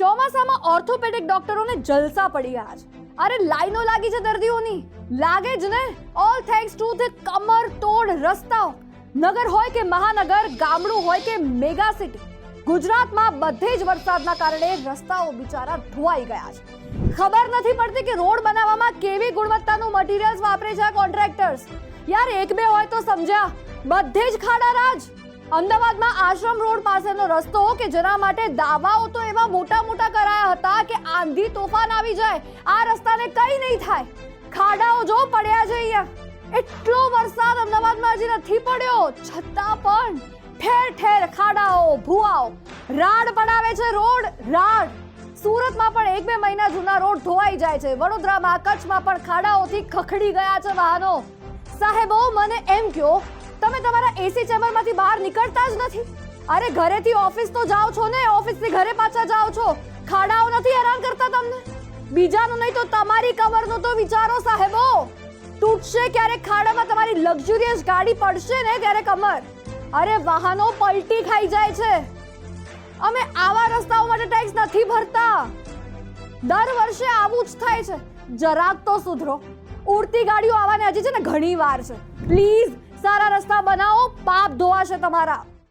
ચોમાસામાં ઓર્થોપેડિક ડોક્ટરોને જલસા પડી ગયા છે. અરે લાઈનો લાગી છે દર્દીઓની. લાગે જ ને? ઓલ થેન્ક્સ ટુ ધ કમર તોડ રસ્તાઓ. નગર હોય કે મહાનગર, ગામડું હોય કે મેગા સિટી ગુજરાતમાં બધે જ વરસાદના કારણે રસ્તાઓ બિચારા ધોવાઈ ગયા છે. ખબર નથી પડતી કે રોડ બનાવવામાં કેવી ગુણવત્તાનું મટીરિયલ્સ વાપરે છે આ કોન્ટ્રાક્ટર્સ યાર, એક બે હોય તો સમજ્યા. બધે જ ખાડા રાજ. અમદાવાદમાં આશ્રમ રોડ પાસેનો રસ્તો કે જેના માટે દાવાઓ તો એવા મોટા મોટા કરાયા હતા કે આંધી તોફાન આવી જાય. આ રસ્તાને કઈ નહીં થાય. ખાડાઓ જો પડ્યા છે અહીંયા. એટલો વરસાદ અમદાવાદમાં હજી નથી પડ્યો. છતાં પણ ઠેર ઠેર ખાડાઓ, ભૂવાઓ. રાડ પડાવે છે રોડ, રાડ. સુરતમાં પણ એક બે મહિના જૂના રોડ ધોવાઈ જાય છે. વડોદરામાં કચ્છમાં પણ ખાડાઓથી ખખડી ગયા છે વાહનો. સાહેબો, મને એમ કહો તમે તમારા એસી ચેમ્બરમાંથી બહાર નીકળતા જ નથી. અરે ઘરેથી ઓફિસ તો જાઓ છો ને, ઓફિસથી ઘરે પાછા જાઓ છો. ખાડાઓ નથી હેરાન કરતા તમને? બીજાનું નહીં તો તમારી કમરનો તો વિચારો સાહેબો. તૂટશે ક્યારેક ખાડામાં તમારી લક્ઝુરિયસ ગાડી પડશે ને ત્યારે કમર. અરે વાહનો પલટી ખાઈ જાય છે. અમે આવા રસ્તાઓ માટે ટેક્સ નથી ભરતા. દર વર્ષે આવું જ થાય છે. જરાક તો સુધરો. ઉડતી ગાડીઓ આવવાની હજી છે ને ઘણી વાર છે. પ્લીઝ સારા રસ્તા બનાવો પાપ ધોવાશે તમારા.